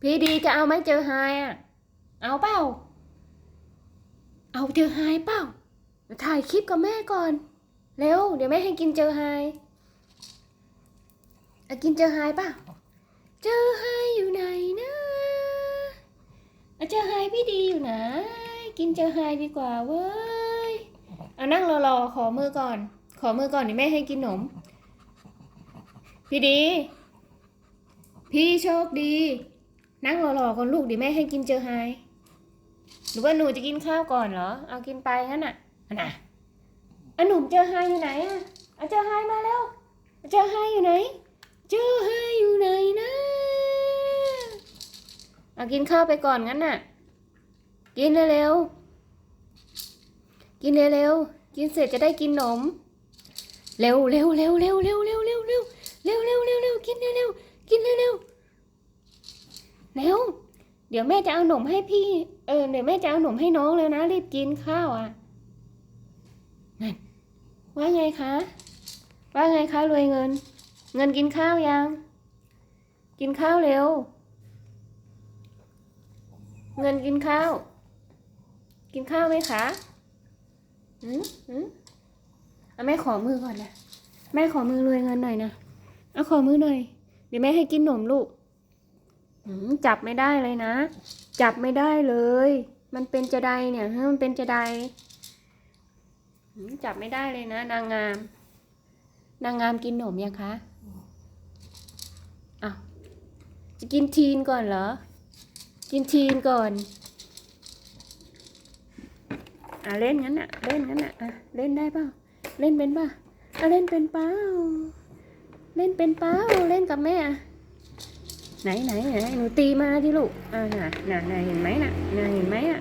พี่ดีจะเอาไหมเจอไฮอะ เอาเปล่า เอาเจอไฮเปล่า ถ่ายคลิปกับแม่ก่อน เร็ว เดี๋ยวแม่ให้กินเจอไฮอากินเจอไฮเปล่า เจอไฮอยู่ไหนนะเอาเจอไฮพี่ดีอยู่ไหน กินเจอไฮดีกว่าเว้ยเอานั่งรอๆขอมือก่อน ขอมือก่อนเดี๋ยวแม่ให้กินขนม พี่ดี พี่โชคดี นั่งรอๆก่อนลูกเดี๋ยวแม่ให้กินเจอไฮหรือว่าหนูจะกินข้าวก่อนเหรอ เอากินไปงั้นน่ะน่ะอันหนุ่มเจอไฮอยู่ไหนอะเอาเจอไฮมาแล้วเจอไฮอยู่ไหน เจอไฮอยู่ไหนนะเอากินข้าวไปก่อนงั้นน่ะ กินเร็วๆกินเร็วๆกินเสร็จจะได้กินขนมเร็วเร็วเร็วเร็วเร็วเร็วเร็วเร็วเร็วเร็วเร็วเร็วกินเร็วเร็วกินเร็วเร็ว เร็วเดี๋ยวแม่จะเอาหนมให้พี่ เออเดี๋ยวแม่จะเอาหนมให้น้องเลยนะรีบกินข้าวอะนั่นว่าไงคะ ว่าไงคะรวยเงิน เงินกินข้าวยัง กินข้าวเร็ว เงินกินข้าว กินข้าวไหมคะอืมอืมเอาแม่ขอมือก่อนนะแม่ขอมือรวยเงินหน่อยนะเอาขอมือหน่อย เดี๋ยวแม่ให้กินหนมลูก จับไม่ได้เลยนะ จับไม่ได้เลย มันเป็นจะไดเนี่ยมันเป็นจะไดจับไม่ได้เลยนะ นางงาม นางงามกินหนมยังคะอ้าวจะกินทีนก่อนเหรอ กินทีนก่อนอะเล่นงั้นอะ เล่นงั้นอะอะเล่นได้เปล่าเล่นเป็นป่ะอะเล่นเป็นเปล่าเล่นเป็นเปล่าเล่นกับแม่อะ ไหนไหนไหนหนูตีมาที่ลูกอ่าน่ะน่ะน่ะเห็นไหมน่ะน่ะเห็นไหมอะ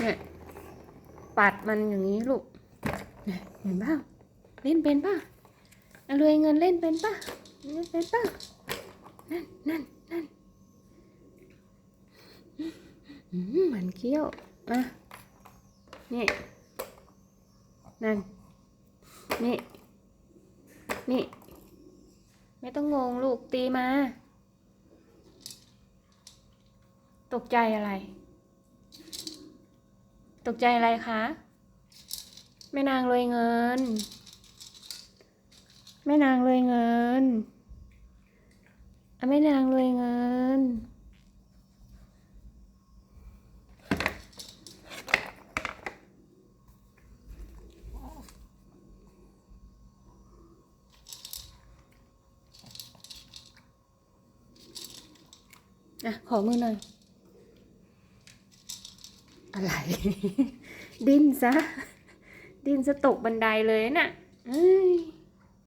เนี่ยปัดมันอย่างนี้ลูกเห็นป่าเล่นเป็นป่ะรวยเงินเล่นเป็นป่ะเล่นเป็นป่ะนั่นนั่นนั่นมมันเกี้ยวอะนี่นั่นนี่นี่ ไม่ต้องงงลูกตีมา ตกใจอะไร ตกใจอะไรคะแม่นางรวยเงิน แม่นางรวยเงินแม่นางรวยเงิน อะ ขอมือหน่อย อะไร ดิ้นซะ ดิ้นซะตกบันไดเลยน่ะเอ้ย